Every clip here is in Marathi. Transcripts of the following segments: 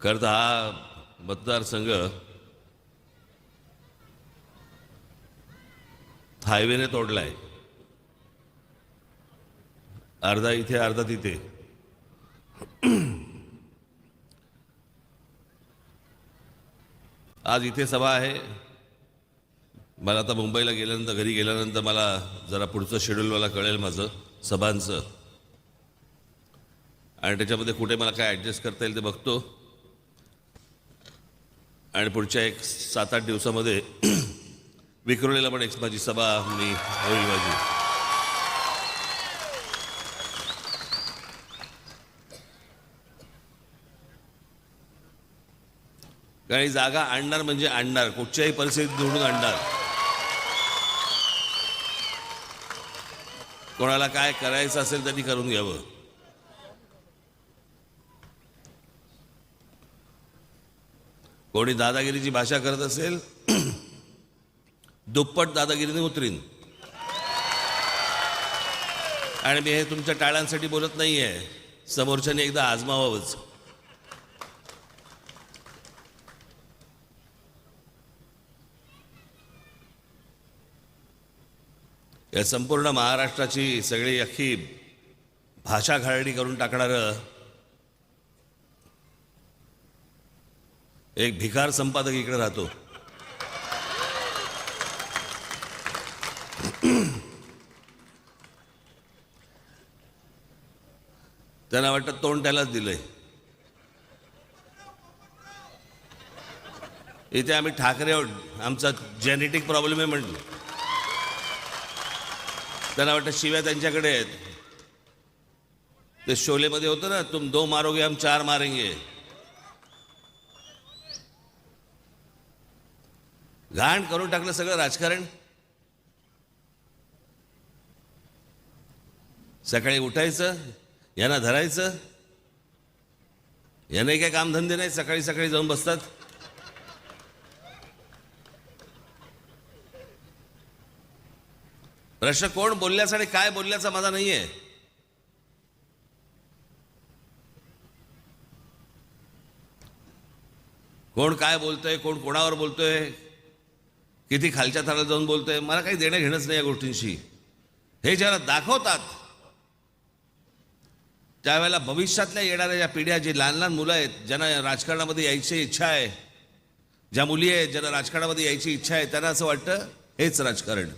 खरं तर हा मतदारसंघ हायवेने तोडलाय. अर्धा इथे अर्धा तिथे. आज इथे सभा आहे. मला आता मुंबईला गेल्यानंतर घरी गेल्यानंतर मला जरा पुढचं शेड्यूल मला कळेल माझं सभांचं. आणि त्याच्यामध्ये कुठे मला काय ॲडजस्ट करता येईल ते बघतो. आणि पुढच्या एक सात आठ दिवसामध्ये विक्रोळीला पण एक माझी सभा मी होईल माझी. काही जागा आणणार म्हणजे आणणार. कुठच्याही परिस्थितीत निवडून आणणार. कोणाला काय करायचं असेल त्यांनी करून घ्यावं. कोणी दादागिरीची भाषा करत असेल दुप्पट दादागिरीने उतरीन. आणि मी हे तुमच्या टाळ्यांसाठी बोलत नाहीये. समोरच्याने एकदा आजमावावंच. या संपूर्ण महाराष्ट्राची सगळी अख्खी भाषा घालणी करून टाकणारं एक भिकार संपादक इकडे राहतो. त्यांना वाटतं तोंड त्यालाच दिलंय. इथे आम्ही ठाकरे आमचा जेनेटिक प्रॉब्लेम आहे म्हणलं त्यांना वाटतं शिव्या त्यांच्याकडे आहेत. ते शोलेमध्ये होतं ना तुम दो मारोगे हम चार मारेंगे. घाण करून टाकलं सगळं राजकारण. सकाळी उठायचं यांना धरायचं. यांनाही काय कामधंदे नाही सकाळी सकाळी जाऊन बसतात. प्रश्न कोण बोलल्याचा आणि काय बोलल्याचा माझा नाहीये. कोण काय बोलतोय कोण कोणावर बोलतोय किती खालच्या थराला जाऊन बोलतोय? मला काही देणं घेणंच नाही या गोष्टींशी. हे ज्याला दाखवतात त्यावेळेला भविष्यातल्या येणाऱ्या ज्या पिढ्या जी लहान लहान मुलं आहेत ज्यांना राजकारणामध्ये यायची इच्छा आहे ज्या मुली आहेत ज्यांना राजकारणामध्ये यायची इच्छा आहे त्यांना असं वाटतं हेच राजकारण.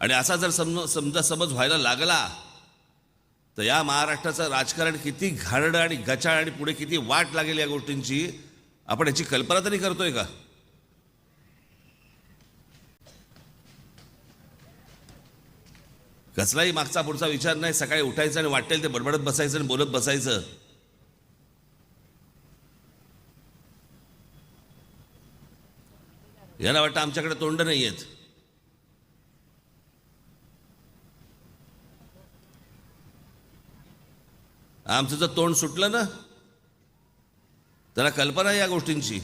आणि असा जर समज समजा समज व्हायला लागला तर या महाराष्ट्राचं राजकारण किती घाणडं आणि गचाळ आणि पुढे किती वाट लागेल या गोष्टींची आपण याची कल्पना तरी करतोय का? कसलाही मागचा पुढचा विचार नाही. सकाळी उठायचं आणि वाटेल ते बडबडत बसायचं आणि बोलत बसायचं. यांना वाटतं आमच्याकडे तोंड नाही आहेत आमचं जर तोंड सुटलं ना त्याला कल्पना या गोष्टींची.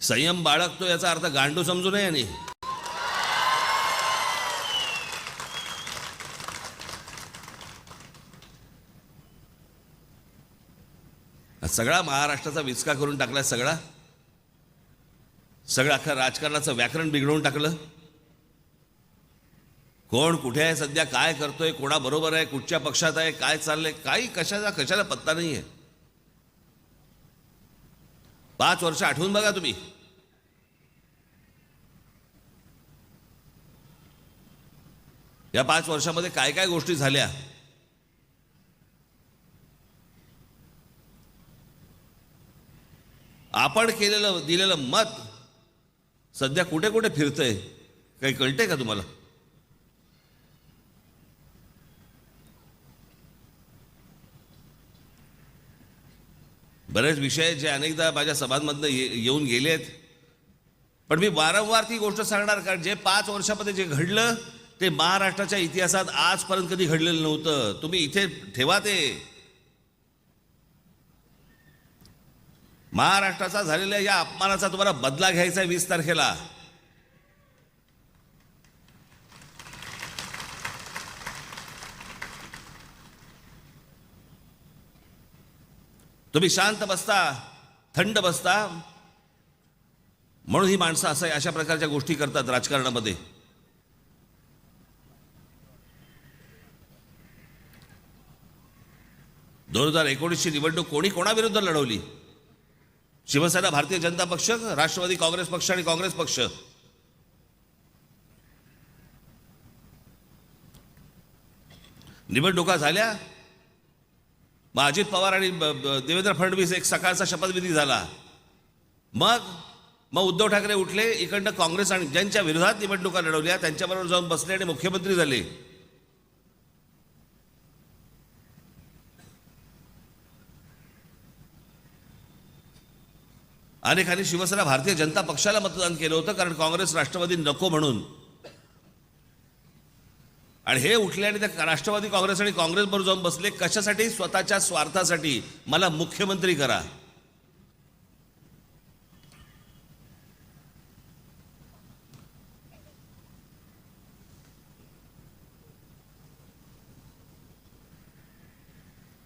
संयम बाळगतो याचा अर्थ गांडू समजू नये आणि सगळा महाराष्ट्राचा विचका करून टाकलाय सगळा. सगळं अख्खा राजकारणाचं व्याकरण बिघडवून टाकलं. कोण कुठे आहे सध्या काय करतोय कोणाबरोबर आहे कुठच्या पक्षात आहे काय चाललंय काही कशाचा कशाला पत्ता नाही आहे पाच वर्ष आठवून बघा तुम्ही. या पाच वर्षामध्ये काय काय गोष्टी झाल्या? आपण केलेलं दिलेलं मत सध्या कुठे कुठे फिरतंय? काही कळतंय का तुम्हाला? बरेच विषय जे अनेकदा माझ्या सभांमधनं ये येऊन गेले आहेत. पण मी वारंवार ती गोष्ट सांगणार कारण जे पाच वर्षामध्ये जे घडलं ते महाराष्ट्राच्या इतिहासात आजपर्यंत कधी घडलेलं नव्हतं. तुम्ही इथे ठेवा ते. महाराष्ट्राचा झालेल्या या अपमानाचा तुम्हाला बदला घ्यायचा आहे वीस तारखेला. तुम्ही शांत बसता थंड बसता. म्हणून ही माणसं असं अशा प्रकारच्या गोष्टी करतात राजकारणामध्ये. दोन हजार एकोणीसची निवडणूक कोणी कोणाविरुद्ध लढवली? शिवसेना भारतीय जनता पक्ष राष्ट्रवादी काँग्रेस पक्ष आणि काँग्रेस पक्ष? निवडणुका झाल्या. मग अजित पवार आणि ब- देवेंद्र फडणवीस एक सकाळचा शपथविधी झाला. मग मग उद्धव ठाकरे उठले इकडनं काँग्रेस आणि ज्यांच्या विरोधात निवडणुका लढवल्या त्यांच्याबरोबर जाऊन बसले आणि मुख्यमंत्री झाले. अनेकांनी शिवसेना भारतीय जनता पक्षाला मतदान केलं होतं कारण काँग्रेस राष्ट्रवादी नको म्हणून. आणि हे उठले आणि त्या राष्ट्रवादी काँग्रेस आणि काँग्रेसबरोबर जाऊन बसले. कशासाठी? स्वतःच्या स्वार्थासाठी. मला मुख्यमंत्री करा.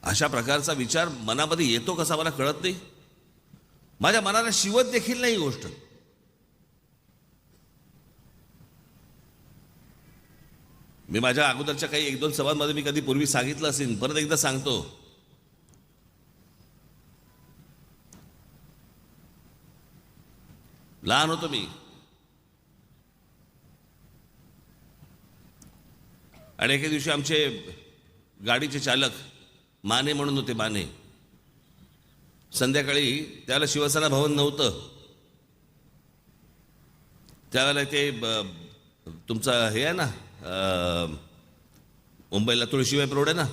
अशा प्रकारचा विचार मनामध्ये येतो कसा? मला कळत नाही. माझ्या मनाला शिवत देखील नाही ही गोष्ट. मी माझ्या अगोदरच्या काही एक दोन सभांमध्ये मी कधी पूर्वी सांगितलं असेल परत एकदा सांगतो. लहान होतो मी. आणि एके दिवशी आमचे गाडीचे चालक माने म्हणून होते माने. संध्याकाळी त्याला शिवसेना भवन नव्हतं. त्यावेळेला ते तुमचा तुमचं हे आहे ना मुंबईला तुळशीबाई प्रौढ आहे ना?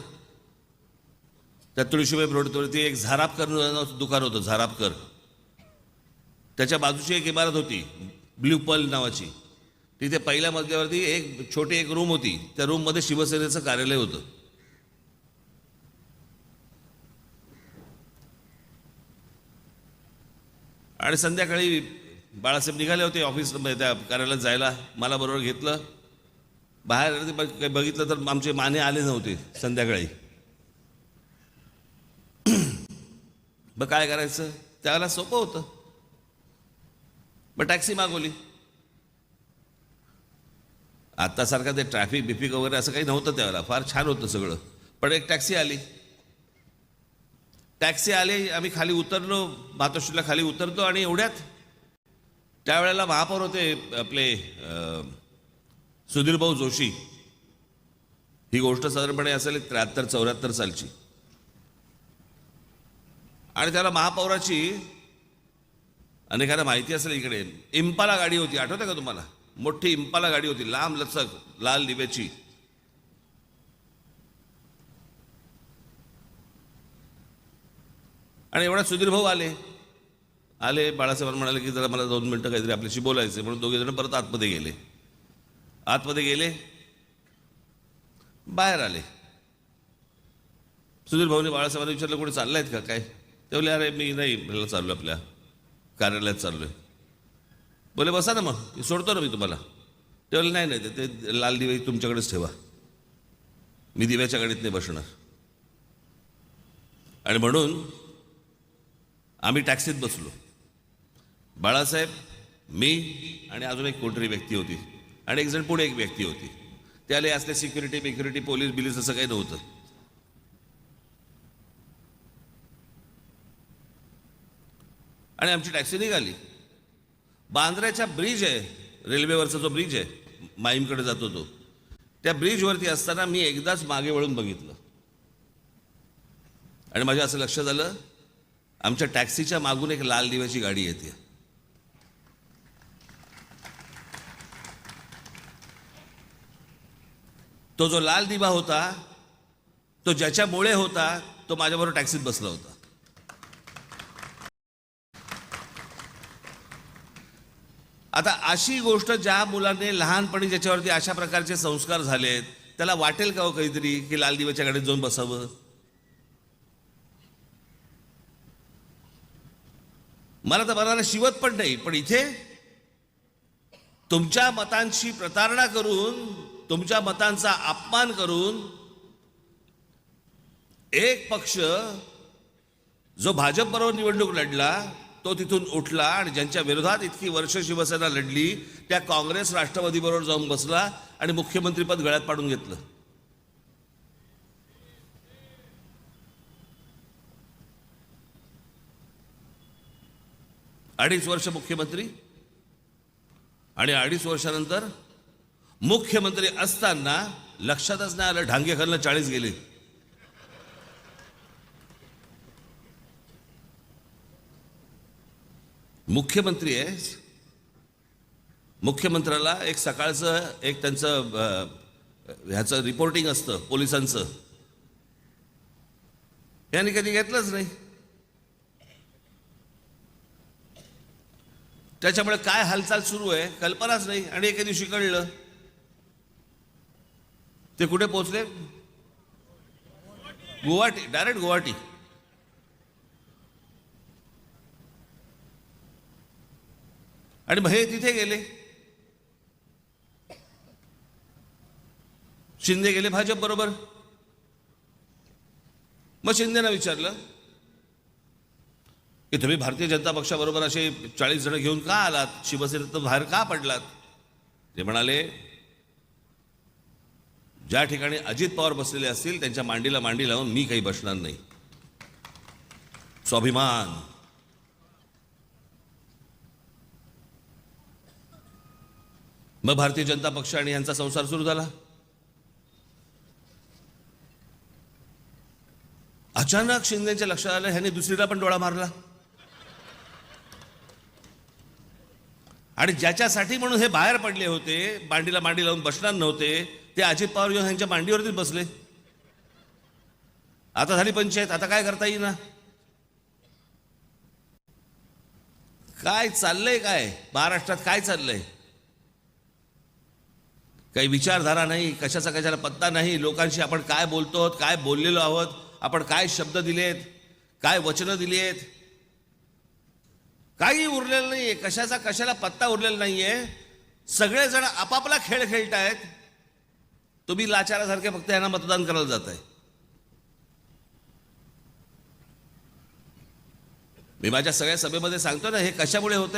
त्या तुळशीबाई प्रौढवरती एक झारापकर दुकान होतं झारापकर. त्याच्या बाजूची एक इमारत होती ब्ल्यू पल नावाची. तिथे पहिल्या मजल्यावरती एक छोटी एक रूम होती. त्या रूममध्ये शिवसेनेचं कार्यालय होतं. आणि संध्याकाळी बाळासाहेब निघाले होते ऑफिस त्या कार्यालयात जायला. मला बरोबर घेतलं. बाहेर काही बघितलं तर आमचे माने आले नव्हते संध्याकाळी. मग काय करायचं? त्यावेळेला सोपं होतं. मग टॅक्सी मागवली. आत्तासारखं ते ट्रॅफिक बिफिक वगैरे असं काही नव्हतं त्यावेळेला. फार छान होतं सगळं. पण एक टॅक्सी आली. टॅक्सी आली आम्ही खाली उतरलो मातोश्रीला खाली उतरतो आणि एवढ्यात त्यावेळेला महापौर होते आपले सुधीरभाऊ जोशी. ही गोष्ट साधारणपणे असेल त्र्याहत्तर चौऱ्याहत्तर सालची. आणि त्याला महापौराची अनेकांना माहिती असेल इकडे. इम्पाला गाडी होती. आठवते का तुम्हाला? मोठी इम्पाला गाडी होती. लांब लचक लाल दिव्याची. आणि एवढा सुधीर भाऊ आले. आले. बाळासाहेब म्हणाले की जरा मला दोन मिनटं काहीतरी आपल्याशी बोलायचं म्हणून दोघे जण परत आतमध्ये गेले. आतमध्ये गेले. बाहेर आले. सुधीर भाऊने बाळासाहेबांना विचारलं कुठे चाललायत का? काय? ते बोले अरे मी नाही मला चाललो आपल्या कार्यालयात चाललोय. बोले बसा ना मग सोडतो ना मी तुम्हाला. ते बोले नाही नाही ते- ते लाल दिवे तुमच्याकडेच ठेवा. मी दिव्याच्या गाडीत नाही बसणार. आणि म्हणून आम्ही टॅक्सीत बसलो. बाळासाहेब मी आणि अजून एक कोणतरी व्यक्ती होती. आणि एक जण पुढे एक व्यक्ती होती. त्याला असले सिक्युरिटी बिक्युरिटी पोलीस बिलीस असं काही नव्हतं. आणि आमची टॅक्सी निघाली. बांद्र्याच्या ब्रिज आहे रेल्वेवरचा जो ब्रिज आहे माईमकडे जातो तो. त्या ब्रिजवरती असताना मी एकदाच मागे वळून बघितलं. आणि माझ्या असं लक्षात आलं आमच्या टॅक्सीच्या मागून एक लाल दिव्याची गाडी येते. तो जो लाल दिवा होता तो ज्याच्यामुळे होता तो माझ्याबरोबर टॅक्सीत बसला होता. आता अशी गोष्ट ज्या मुलाने लहानपणी ज्याच्यावरती अशा प्रकारचे संस्कार झालेत त्याला वाटेल का हो काहीतरी की लाल दिव्याच्या गाडीत जाऊन बसावं? मला तर मनाला शिवत पण नाही पण इथे तुमच्या मतांची प्रतारणा करून तुमच्या मतांचा अपमान करून एक पक्ष जो भाजपबरोबर निवडणूक लढला तो तिथून उठला आणि ज्यांच्या विरोधात इतकी वर्ष शिवसेना लढली त्या काँग्रेस राष्ट्रवादीबरोबर जाऊन बसला आणि मुख्यमंत्रीपद गळ्यात पाडून घेतलं. अडीच वर्ष मुख्यमंत्री आणि अडीच वर्षानंतर मुख्यमंत्री असताना लक्षातच नाही आलं ढांगे चाळीस गेले. मुख्यमंत्री आहे. मुख्यमंत्र्याला एक सकाळचं एक त्यांचं ह्याचं रिपोर्टिंग असतं पोलिसांचं. यांनी कधी घेतलंच नाही. त्याच्यामुळे काय हालचाल सुरू आहे कल्पनाच नाही. आणि एके दिवशी कळलं. ते कुठे पोहोचले? गुवाहाटी डायरेक्ट गुवाहाटी. आणि मग हे तिथे गेले. शिंदे गेले भाजप बरोबर. मग शिंदेना विचारलं की तुम्ही भारतीय जनता पक्षाबरोबर असे चाळीस जण घेऊन का आलात? शिवसेनेत बाहेर का पडलात? ते म्हणाले ज्या ठिकाणी अजित पवार बसलेले असतील त्यांच्या मांडीला मांडी लावून मी काही बसणार नाही. स्वाभिमान. मग भारतीय जनता पक्ष आणि यांचा संसार सुरू झाला. अचानक शिंदेच्या लक्षात आलं ह्याने दुसरीला पण डोळा मारला. आणि ज्याच्यासाठी म्हणून हे बाहेर पडले होते मांडीला मांडी लावून बसणार नव्हते ते अजित पवार येऊन ह्यांच्या मांडीवरतीच बसले. आता झाली पंचायत आता काय करता येईना? काय चाललंय काय? महाराष्ट्रात काय चाललंय? काही विचारधारा नाही कशाचा कशाला पत्ता नाही लोकांशी आपण काय बोलतो आहोत काय बोललेलो आहोत आपण काय शब्द दिलेत काय वचनं दिली आहेत काही उरलेलं नाहीये कशाचा कशाला पत्ता उरलेला नाहीये. सगळेजण आपापला खेळ खेळतायत. तुम्ही लाचारासारखे फक्त यांना मतदान करायला जात आहे मी माझ्या सगळ्या सभेमध्ये सांगतो ना हे कशामुळे होतंय?